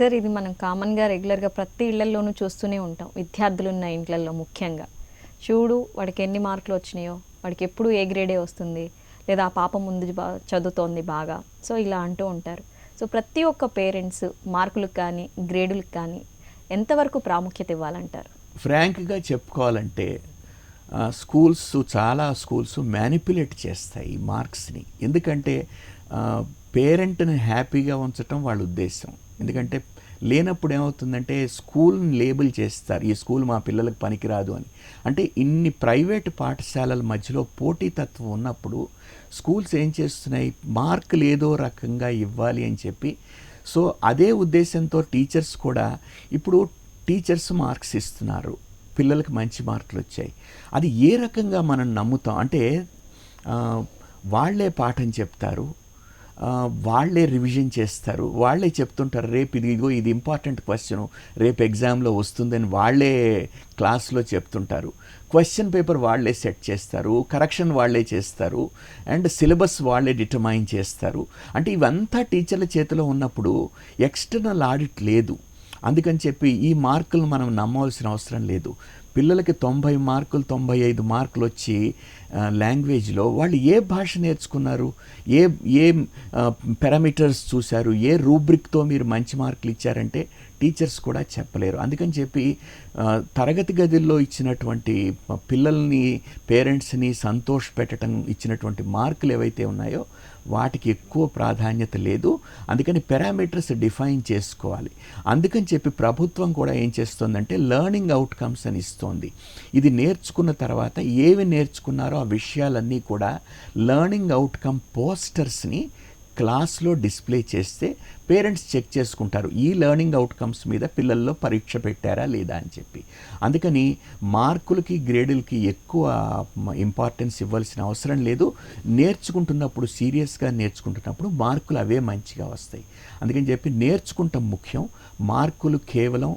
Sir ఇది మనం కామన్గా రెగ్యులర్గా ప్రతి ఇళ్ళలోనూ చూస్తూనే ఉంటాం. విద్యార్థులు ఉన్న ఇంట్లలో ముఖ్యంగా. చూడు వాడికి ఎన్ని మార్కులు వచ్చినాయో వాడికి ఎప్పుడు ఏ గ్రేడే వస్తుంది లేదా ఆ పాప ముందు బా చదువుతోంది బాగా. సో ఇలా అంటూ ఉంటారు. సో ప్రతి ఒక్క పేరెంట్స్ మార్కులకు కానీ గ్రేడులకు కానీ ఎంతవరకు ప్రాముఖ్యత ఇవ్వాలంటారు? ఫ్రాంక్గా చెప్పుకోవాలంటే స్కూల్స్ చాలా స్కూల్స్ మ్యానిపులేట్ చేస్తాయి ఈ మార్క్స్ని. ఎందుకంటే పేరెంట్ని హ్యాపీగా ఉంచటం వాళ్ళ ఉద్దేశం. ఎందుకంటే లేనప్పుడు ఏమవుతుందంటే స్కూల్ని లేబుల్ చేస్తారు. ఈ స్కూల్ మా పిల్లలకు పనికిరాదు అని. అంటే ఇన్ని ప్రైవేట్ పాఠశాలల మధ్యలో పోటీతత్వం ఉన్నప్పుడు స్కూల్స్ ఏం చేస్తున్నాయి? మార్కులు ఏదో రకంగా ఇవ్వాలి అని చెప్పి. సో అదే ఉద్దేశంతో టీచర్స్ కూడా ఇప్పుడు టీచర్స్ మార్క్స్ ఇస్తున్నారు. పిల్లలకు మంచి మార్కులు వచ్చాయి. అది ఏ రకంగా మనం నమ్ముతాం? అంటే వాళ్ళే పాఠం చెప్తారు. వాళ్ళే రివిజన్ చేస్తారు. వాళ్ళే చెప్తుంటారు రేపు ఇది ఇదిగో ఇది ఇంపార్టెంట్ క్వశ్చన్ రేపు ఎగ్జామ్లో వస్తుందని వాళ్ళే క్లాస్లో చెప్తుంటారు. క్వశ్చన్ పేపర్ వాళ్ళే సెట్ చేస్తారు. కరెక్షన్ వాళ్ళే చేస్తారు. అండ్ సిలబస్ వాళ్ళే డిటర్మైన్ చేస్తారు. అంటే ఇవంతా టీచర్ల చేతిలో ఉన్నప్పుడు ఎక్స్టర్నల్ ఆడిట్ లేదు. అందుకని చెప్పి ఈ మార్కులు మనం నమ్మవలసిన అవసరం లేదు. పిల్లలకి తొంభై మార్కులు తొంభై ఐదు మార్కులు వచ్చి లాంగ్వేజ్లో వాళ్ళు ఏ భాష నేర్చుకున్నారు? ఏ ఏ పారామీటర్స్ చూశారు? ఏ రూబ్రిక్తో మీరు మంచి మార్కులు ఇచ్చారంటే టీచర్స్ కూడా చెప్పలేరు. అందుకని చెప్పి తరగతి గదుల్లో ఇచ్చినటువంటి పిల్లల్ని పేరెంట్స్ని సంతోష పెట్టడం ఇచ్చినటువంటి మార్కులు ఏవైతే ఉన్నాయో వాటికి ఎక్కువ ప్రాధాన్యత లేదు. అందుకని పారామీటర్స్ డిఫైన్ చేసుకోవాలి. అందుకని చెప్పి ప్రభుత్వం కూడా ఏం చేస్తోందంటే లెర్నింగ్ అవుట్కమ్స్ అని ఇస్తోంది. ఇది నేర్చుకున్న తర్వాత ఏవి నేర్చుకున్నారో ఆ విషయాలన్నీ కూడా లెర్నింగ్ అవుట్కమ్ పోస్టర్స్ని క్లాస్లో డిస్ప్లే చేస్తే పేరెంట్స్ చెక్ చేసుకుంటారు. ఈ లెర్నింగ్ అవుట్కమ్స్ మీద పిల్లల్లో పరీక్ష పెట్టారా లేదా అని చెప్పి. అందుకని మార్కులకి గ్రేడులకి ఎక్కువ ఇంపార్టెన్స్ ఇవ్వాల్సిన అవసరం లేదు. నేర్చుకుంటున్నప్పుడు సీరియస్గా నేర్చుకుంటున్నప్పుడు మార్కులు అవే మంచిగా వస్తాయి. అందుకని చెప్పి నేర్చుకుంటాం ముఖ్యం. మార్కులు కేవలం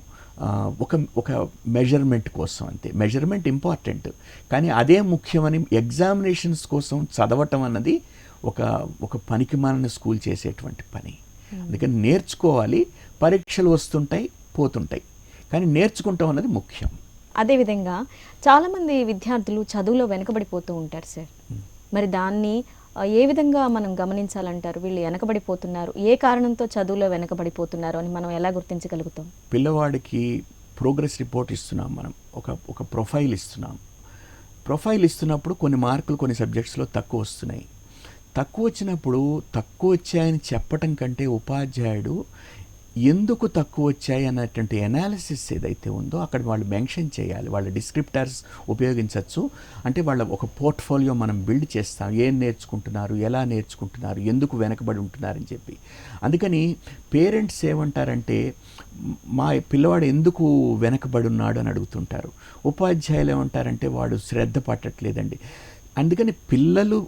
ఒక ఒక మెజర్మెంట్ కోసం అంతే. మెజర్మెంట్ ఇంపార్టెంట్ కానీ అదే ముఖ్యమని ఎగ్జామినేషన్స్ కోసం చదవటం అన్నది ఒక ఒక పనికి మాలిన స్కూల్ చేసేటువంటి పని. అందుకని నేర్చుకోవాలి పరీక్షలు వస్తుంటాయి పోతుంటాయి. కానీ నేర్చుకుంటాం అన్నది ముఖ్యం. అదేవిధంగా చాలామంది విద్యార్థులు చదువులో వెనుకబడిపోతూ ఉంటారు సార్. మరి దాన్ని ఏ విధంగా మనం గమనించాలంటారు? వీళ్ళు వెనకబడిపోతున్నారు. ఏ కారణంతో చదువులో వెనకబడిపోతున్నారు అని మనం ఎలా గుర్తించగలుగుతాం? పిల్లవాడికి ప్రోగ్రెస్ రిపోర్ట్ ఇస్తున్నాం మనం. ఒక ఒక ప్రొఫైల్ ఇస్తున్నాం. ప్రొఫైల్ ఇస్తున్నప్పుడు కొన్ని మార్కులు కొన్ని సబ్జెక్ట్స్లో తక్కువ వస్తున్నాయి. తక్కువ వచ్చినప్పుడు తక్కువ వచ్చాయని చెప్పటం కంటే ఉపాధ్యాయుడు ఎందుకు తక్కువ వచ్చాయి అన్నటువంటి ఎనాలిసిస్ ఏదైతే ఉందో అక్కడ వాళ్ళు మెన్షన్ చేయాలి. వాళ్ళ డిస్క్రిప్టర్స్ ఉపయోగించవచ్చు అంటే వాళ్ళ ఒక పోర్ట్ఫోలియో మనం బిల్డ్ చేస్తాం. ఏం నేర్చుకుంటున్నారు? ఎలా నేర్చుకుంటున్నారు? ఎందుకు వెనకబడి ఉంటున్నారని చెప్పి. అందుకని పేరెంట్స్ ఏమంటారంటే మా పిల్లవాడు ఎందుకు వెనకబడి ఉన్నాడు? అని అడుగుతుంటారు. ఉపాధ్యాయులు ఏమంటారంటే వాడు శ్రద్ధ పట్టట్లేదండి. అందుకని పిల్లలు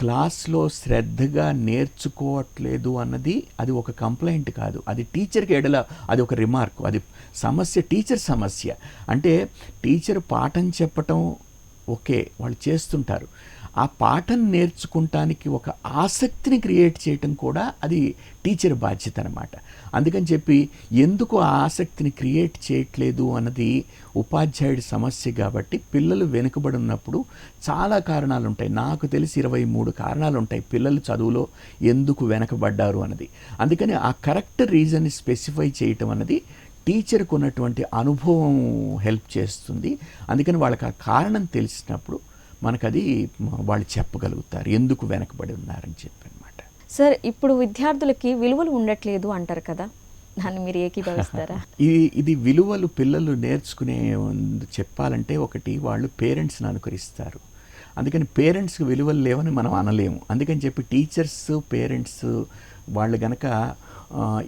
క్లాస్లో శ్రద్ధగా నేర్చుకోవట్లేదు అన్నది అది ఒక కంప్లైంట్ కాదు. అది టీచర్కి ఎడల అది ఒక రిమార్క్. అది సమస్య టీచర్ సమస్య. అంటే టీచర్ పాఠం చెప్పటం ఓకే వాళ్ళు చేస్తుంటారు. ఆ పాఠం నేర్చుకుంటానికి ఒక ఆసక్తిని క్రియేట్ చేయటం కూడా అది టీచర్ బాధ్యత అనమాట అందుకని చెప్పి ఎందుకు ఆ ఆసక్తిని క్రియేట్ చేయట్లేదు అన్నది ఉపాధ్యాయుడి సమస్య కాబట్టి పిల్లలు వెనుకబడి ఉన్నప్పుడు చాలా కారణాలు ఉంటాయి నాకు తెలిసి ఇరవై మూడు కారణాలు ఉంటాయి పిల్లలు చదువులో ఎందుకు వెనకబడ్డారు అన్నది. అందుకని ఆ కరెక్ట్ రీజన్ని స్పెసిఫై చేయటం అన్నది టీచర్కు ఉన్నటువంటి అనుభవం హెల్ప్ చేస్తుంది. అందుకని వాళ్ళకి ఆ కారణం తెలిసినప్పుడు మనకు అది వాళ్ళు చెప్పగలుగుతారు. ఎందుకు వెనకబడి ఉన్నారని చెప్పి అనమాట సార్ ఇప్పుడు విద్యార్థులకి విలువలు ఉండట్లేదు అంటారు కదా దాన్ని మీరు ఏకీభవిస్తారా? ఇది ఇది విలువలు పిల్లలు నేర్చుకునే చెప్పాలంటే ఒకటి వాళ్ళు పేరెంట్స్ని అనుకరిస్తారు. అందుకని పేరెంట్స్కి విలువలు లేవని మనం అనలేము. అందుకని చెప్పి టీచర్స్ పేరెంట్స్ వాళ్ళు గనక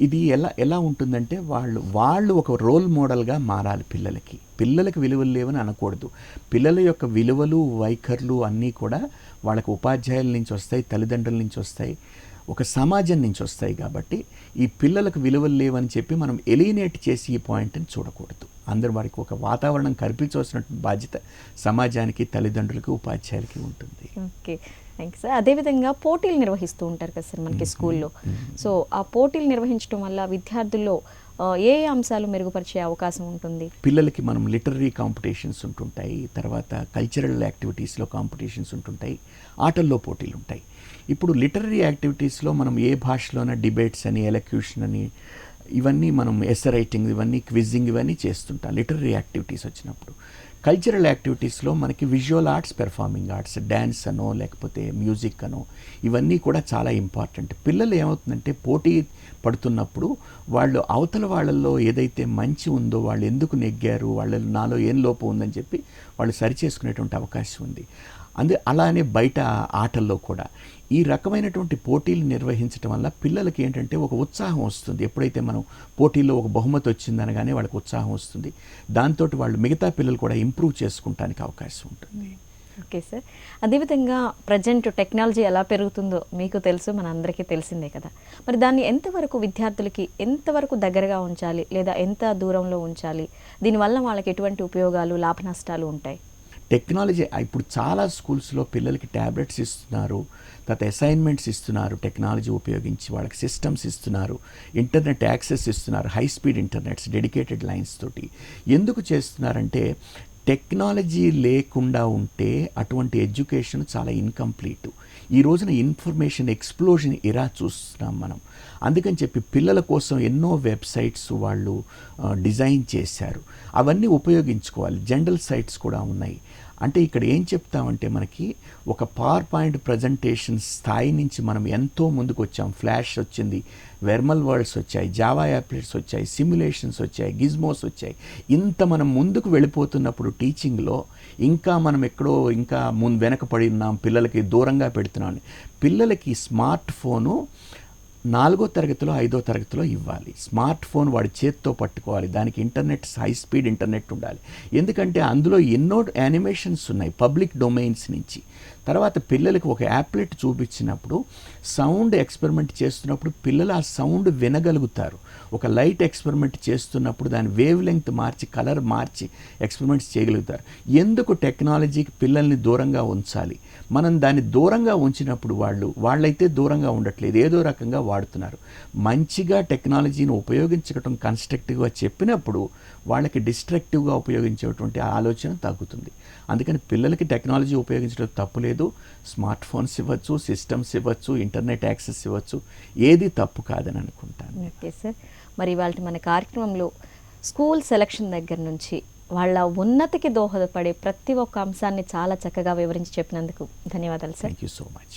ఇది ఎలా ఎలా ఉంటుందంటే వాళ్ళు వాళ్ళు ఒక రోల్ మోడల్గా మారాలి పిల్లలకి. పిల్లలకు విలువలు లేవని అనకూడదు. పిల్లల యొక్క విలువలు వైఖరులు అన్నీ కూడా వాళ్ళకు ఉపాధ్యాయుల నుంచి వస్తాయి తల్లిదండ్రుల నుంచి వస్తాయి ఒక సమాజం నుంచి వస్తాయి కాబట్టి ఈ పిల్లలకు విలువలు లేవని చెప్పి మనం ఎలినేట్ చేసి ఈ పాయింట్ని చూడకూడదు. అందరు వారికి ఒక వాతావరణం కల్పించవలసిన బాధ్యత సమాజానికి తల్లిదండ్రులకు ఉపాధ్యాయులకి ఉంటుంది. ఓకే థ్యాంక్ సార్ అదేవిధంగా పోటీలు నిర్వహిస్తూ ఉంటారు కదా సార్ మనకి స్కూల్లో. సో ఆ పోటీలు నిర్వహించడం వల్ల విద్యార్థుల్లో ఏ అంశాలు మెరుగుపరిచే అవకాశం ఉంటుంది? పిల్లలకి మనం లిటరరీ కాంపిటీషన్స్ ఉంటుంటాయి తర్వాత కల్చరల్ యాక్టివిటీస్లో కాంపిటీషన్స్ ఉంటుంటాయి ఆటల్లో పోటీలు ఉంటాయి. ఇప్పుడు లిటరరీ యాక్టివిటీస్లో మనం ఏ భాషలోన డిబేట్స్ అని ఎలక్యూషన్ అని ఇవన్నీ మనం ఎస్ రైటింగ్ ఇవన్నీ క్విజింగ్ ఇవన్నీ చేస్తుంటాం లిటరరీ యాక్టివిటీస్ వచ్చినప్పుడు. కల్చరల్ యాక్టివిటీస్లో మనకి visual arts performing arts dance అనో లేకపోతే మ్యూజిక్ అనో ఇవన్నీ కూడా చాలా ఇంపార్టెంట్ పిల్లలు ఏమవుతుందంటే పోటీ పడుతున్నప్పుడు వాళ్ళు అవతల వాళ్ళల్లో ఏదైతే మంచి ఉందో వాళ్ళు ఎందుకు నెగ్గారు వాళ్ళ నాలో ఏం లోపం ఉందని చెప్పి వాళ్ళు సరిచేసుకునేటువంటి అవకాశం ఉంది. అందు అలానే బయట ఆటల్లో కూడా. ఈ రకమైనటువంటి పోటీలు నిర్వహించడం వల్ల పిల్లలకి ఏంటంటే ఒక ఉత్సాహం వస్తుంది. ఎప్పుడైతే మనం పోటీల్లో ఒక బహుమతి వచ్చిందనగానే వాళ్ళకి ఉత్సాహం వస్తుంది. దాంతో వాళ్ళు మిగతా పిల్లలు కూడా ఇంప్రూవ్ చేసుకుంటానికి అవకాశం ఉంటుంది. Okay sir. అదేవిధంగా ప్రజెంట్ టెక్నాలజీ ఎలా పెరుగుతుందో మీకు తెలుసు మన అందరికీ తెలిసిందే కదా. మరి దాన్ని ఎంతవరకు విద్యార్థులకి ఎంతవరకు దగ్గరగా ఉంచాలి లేదా ఎంత దూరంలో ఉంచాలి? దీనివల్ల వాళ్ళకి ఎటువంటి ఉపయోగాలు లాభ నష్టాలు ఉంటాయి? టెక్నాలజీ ఇప్పుడు చాలా స్కూల్స్లో పిల్లలకి ట్యాబ్లెట్స్ ఇస్తున్నారు. తర్వాత అసైన్మెంట్స్ ఇస్తున్నారు టెక్నాలజీ ఉపయోగించి వాళ్ళకి సిస్టమ్స్ ఇస్తున్నారు ఇంటర్నెట్ యాక్సెస్ ఇస్తున్నారు high speed internets dedicated lines తోటి. ఎందుకు చేస్తున్నారంటే టెక్నాలజీ లేకుండా ఉంటే అటువంటి ఎడ్యుకేషన్ చాలా ఇన్కంప్లీట్ ఈ రోజున ఇన్ఫర్మేషన్ ఎక్స్ప్లోజన్ ఇరా చూస్తున్నాం మనం. అందుకని చెప్పి పిల్లల కోసం ఎన్నో వెబ్సైట్స్ వాళ్ళు డిజైన్ చేశారు. అవన్నీ ఉపయోగించుకోవాలి. జనరల్ సైట్స్ కూడా ఉన్నాయి. అంటే ఇక్కడ ఏం చెప్తామంటే మనకి ఒక పవర్ పాయింట్ ప్రజెంటేషన్ స్థాయి నుంచి మనం ఎంతో ముందుకు వచ్చాం. ఫ్లాష్ వచ్చింది వెర్మల్ వర్డ్స్ వచ్చాయి జావా యాప్లెట్స్ వచ్చాయి సిమ్యులేషన్స్ వచ్చాయి గిజ్మోస్ వచ్చాయి. ఇంత మనం ముందుకు వెళ్ళిపోతున్నప్పుడు టీచింగ్లో ఇంకా మనం ఎక్కడో ఇంకా ముందు వెనకపడి ఉన్నాం పిల్లలకి దూరంగా పెడుతున్నాం పిల్లలకి స్మార్ట్ ఫోను నాలుగో తరగతిలో ఐదో తరగతిలో ఇవ్వాలి. స్మార్ట్ ఫోన్ వాడి చేత్తో పట్టుకోవాలి. దానికి ఇంటర్నెట్ హై స్పీడ్ ఇంటర్నెట్ ఉండాలి. ఎందుకంటే అందులో ఎన్నో యానిమేషన్స్ ఉన్నాయి పబ్లిక్ డొమైన్స్ నుంచి. తర్వాత పిల్లలకు ఒక యాప్లెట్ చూపించినప్పుడు సౌండ్ ఎక్స్పెరిమెంట్ చేస్తున్నప్పుడు పిల్లలు ఆ సౌండ్ వినగలుగుతారు. ఒక లైట్ ఎక్స్పెరిమెంట్ చేస్తున్నప్పుడు దాని వేవ్ లెంగ్త్ మార్చి కలర్ మార్చి ఎక్స్పెరిమెంట్స్ చేయగలుగుతారు. ఎందుకు టెక్నాలజీకి పిల్లల్ని దూరంగా ఉంచాలి? మనం దాన్ని దూరంగా ఉంచినప్పుడు వాళ్ళు వాళ్ళైతే దూరంగా ఉండట్లేదు. ఏదో రకంగా వాడుతున్నారు. మంచిగా టెక్నాలజీని ఉపయోగించడం కన్స్ట్రక్టివ్గా చెప్పినప్పుడు వాళ్ళకి డిస్ట్రక్టివ్గా ఉపయోగించేటువంటి ఆలోచన తగ్గుతుంది. అందుకని పిల్లలకి టెక్నాలజీ ఉపయోగించడం తప్పు లేదు. స్మార్ట్ ఫోన్స్ ఇవ్వచ్చు సిస్టమ్స్ ఇవ్వచ్చు ఇంటర్నెట్ యాక్సెస్ ఇవ్వచ్చు. ఏది తప్పు కాదని అనుకుంటాను. Okay sir. మరి వాళ్ళ మన కార్యక్రమంలో స్కూల్ సెలక్షన్ దగ్గర నుంచి వాళ్ళ ఉన్నతికి దోహదపడే ప్రతి ఒక్క అంశాన్ని చాలా చక్కగా వివరించి చెప్పినందుకు ధన్యవాదాలు sir. Thank you so much